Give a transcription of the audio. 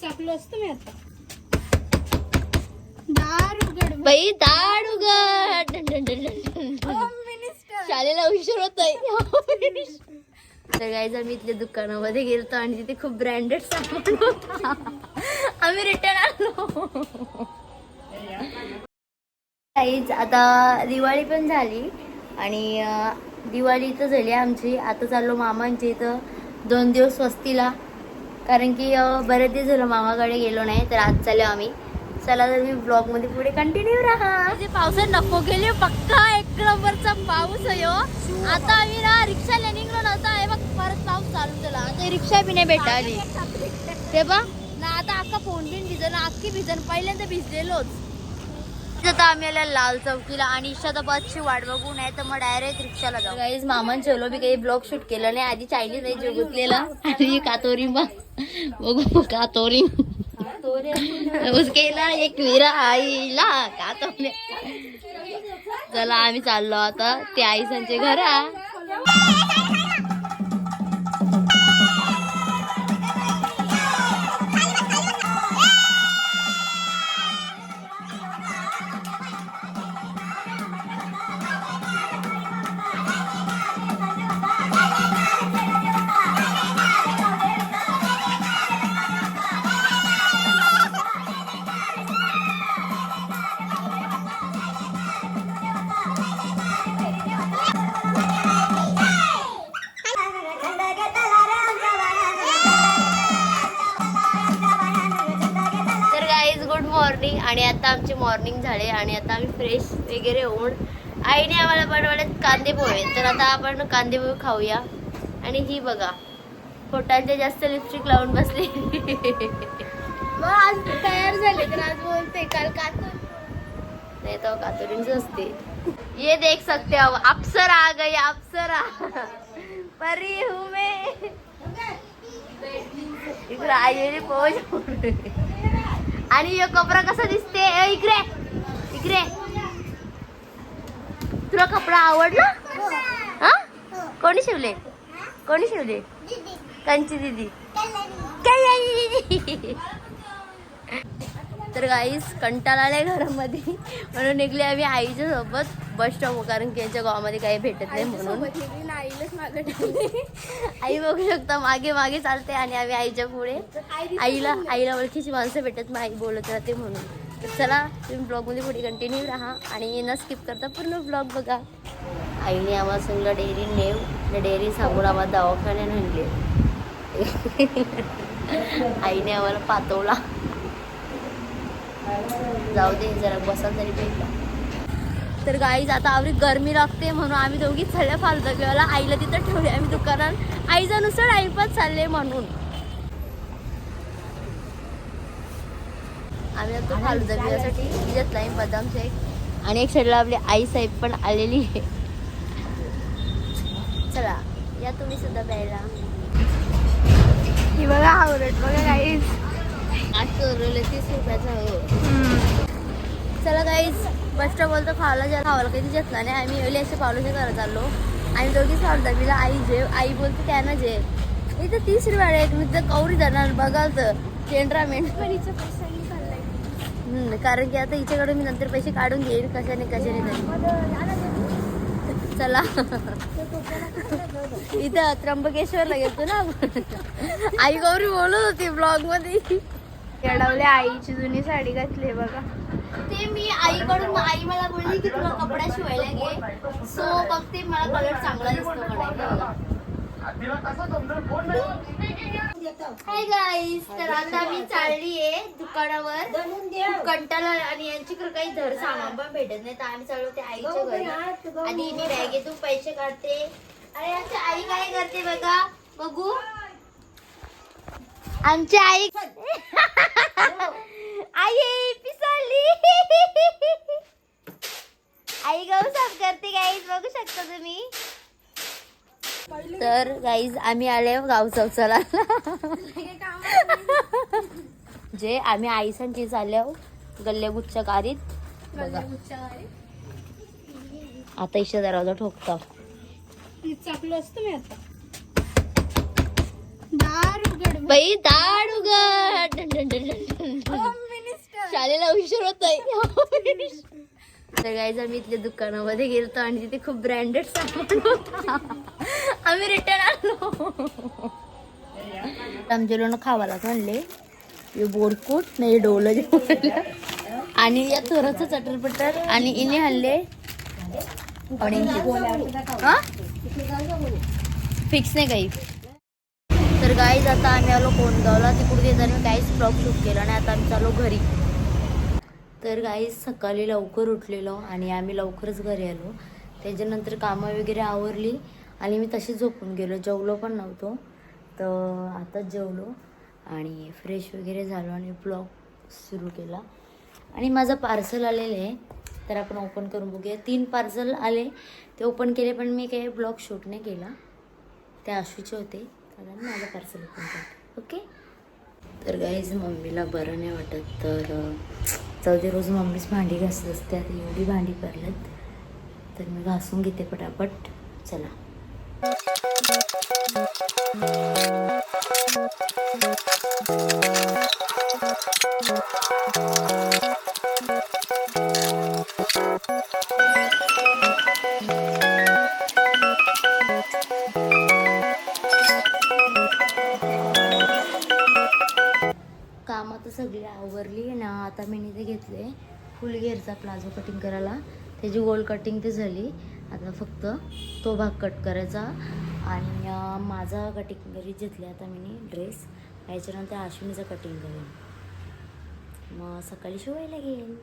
चाकलो असतो मी आता. दार उघड बाई दाड उघड. शाळेला उशीर होतोय. तर गाईज आम्ही इथल्या दुकानामध्ये गेलतो आणि तिथे खूप ब्रँडेड सामान होता. आम्ही रिटर्न आलो. गाईज आता दिवाळी पण झाली आणि दिवाळी तर झाली आमची. आता चाललो मामांच्या इथं. दोन दिवस वस्तीला. कारण की बरेच दिवस झालं मामाकडे गेलो नाही तर आज चाललो आम्ही. चला तर मी ब्लॉगमध्ये पुढे कंटिन्यू राहा. म्हणजे पावसात नको गेले पक्का एक नंबरचा पाऊस आहे हो. आता आम्ही ना रिक्षाला निघलो नव्हता हे बघ परत पाऊस चालू झाला. आता रिक्षा बी नाही भेटाली ते बा ना आता अख्खा फोन बिन भिजन अख्खी भिजन पहिल्यांदा भिजलेलोच. तर आम्ही आल्या लाल चौकीला आणि इशादा बसची वाट बघू नाही तर मग डायरेक्ट रिक्षाला जाऊ. गाईज मामान चलो बी काही ब्लॉग शूट केलं नाही. आधी चायनीज नाही जोगुतलेला आणि कातोरी बघू कातोरी. उसकेला एक विरा आईला कातोरी. चला आम्ही चाललो आता. ते आईसांचे घरा आणि आता आमची मॉर्निंग झाली आणि आता आम्ही फ्रेश वगैरे होऊन आईने आम्हाला बनवलेत कांदे पोहे. तर आता आपण कांदे पोहे खाऊया. आणि ही बघा पोटांचे जास्त लिपस्टिक लावून बसली. आज तयार झाले तर आज बोलते काल कातून नहीं तो कातुरींच असते. ये देख सकते हो अप्सरा आ गई अप्सरा. परी हूँ मैं. इकडे आईने पोच आणि यो कपडा कसा दिसते? इकडे. इकडे. तुला कपडा आवडला? हा. कोणी शिवले? कोणी शिवले? कंची दिदी. काय तर गाईस कंटाळा आलाय घरामध्ये. म्हणून निघले आम्ही आईच्या सोबत बस स्टॉप कारण की यांच्या गावामध्ये काही भेटत नाही म्हणून. आई बघू शकता मागे मागे चालते आणि आम्ही आईच्या पुढे. आईला आईला ओळखीची माणसं भेटत मग आई बोलत राहते म्हणून. तर चला तुम्ही ब्लॉगमध्ये पुढे कंटिन्यू राहा आणि न स्किप करता पूर्ण ब्लॉग बघा. आईने आम्हाला सांगलं डेअरी नेव. डेअरी सांगून आम्हाला दवाखान्यात आणले. आईने आम्हाला पातवला जाऊ दे जरा बसा तरी भेटला तर गाईज आता आवडी गरमी लागते म्हणून आम्ही दोघी चढ्या फालतो किंवा आईला तिथं ठेवले आम्ही दुकानात. आईचा नुसतं टाइमपास चालले म्हणून. आम्ही आता फालुदा पिण्यासाठी घेतलाय बदाम शेक आणि एक साईडला आपली आई साहेब पण आलेली आहे. चला या तुम्ही सुद्धा प्यायला. ही बघा आवडत बघा काहीच चोरवलं तीस रुपयाचा हो. चला काहीच बस स्टॉप बोलतो खावला जा खावाला काही घेतला नाही. आम्ही एवढे असे पावलाच्या घरात चाललो आणि दोघीच पावलं दाबीला आई जे आई बोलते त्यानं जे. इथं तीस रुपये एक मी तर कौरी जाणार. बघाल तर चाललाय हम्म, कारण की आता हिच्याकडून मी नंतर पैसे काढून घेईन. कशाने कशाने तरी. चला. इथं त्र्यंबकेश्वरला गेलतो ना आई गौरी बोलत होती ब्लॉगमध्ये. येडवले आईची जुनी साडी घातली बघा. ते मी आईकडून आई मला बोलली की तुला कपडा शिवायला घे. सो बघते मला कलर चांगला दिसतो हाय गाईस तर आता मी चालली आहे दुकानावर. कंटाला आणि यांची काही धर सामान पण भेटत नाही. तर आम्ही चालू ते आईच्या घरी. आणि मी बॅगेतून पैसे काढते. आणि आमची आई काय करते बघा? बघू. आमची आई आई पिसाळली आई गहू साफ करते गाईज बघू शकता तुम्ही. तर गाईज आम्ही आले गाव चौचाला. जे आम्ही आईसांची चालल्या गल्ल्या गाडीत. बघा. आता इशा दरवाजा ठोकता. चाकलो असतो मी आता. दार उघड. बाई दाड उघड. शाळेला उशीर होत आहे तर गाईज आम्ही इथल्या दुकानामध्ये गेलतो आणि तिथे खूप ब्रँडेड सामान होता. आम्ही रिटर्न आलो. आमच्या लोण खावायला म्हणले हे बोरकूट नाही डोलं जेवलं आणि या थोडंसं चटरपटर आणि इने हल्ले हा? फिक्स नाही काही. तर गाईज आता आम्ही आलो कोणगावला तिकडे येताना काहीच ब्लॉग शूट केला आणि आता आम्ही चालू घरी. तर गाईज सकाळी लवकर उठलेलो आणि आम्ही लवकरच घरी आलो. त्याच्यानंतर कामं वगैरे आवरली आणि मी तशी झोपून गेलो. जेवलो पण नव्हतो. तर आताच जेवलो आणि फ्रेश वगैरे झालो आणि ब्लॉग सुरू केला. आणि माझं पार्सल आलेलं आहे. तर आपण ओपन करून बघूया. तीन पार्सल आले. ते ओपन केले पण मी काही ब्लॉग शूट नाही केला. ते आशूचे होते. कारण माझं पार्सल ओपन करते. ओके तर गाईज मम्मीला बरं नाही वाटत. तर अं, रोज मम्मीच भांडी घासत असते आता एवढी भांडी करलेत तर मी घासून घेते पटापट. चला. कामं तर सगळी आवरली. आता मी इथे घेतले. फुल घेरचा प्लाझो कटिंग करायला. त्याची गोल कटिंग ते झाली. आता फक्त तो भाग कट करायचा. आणि माझा कटिंग घरी घेतले आता मी ड्रेस याच्यानंतर आश्विनीचा कटिंग करेन. मग सकाळी शिवायला घेईन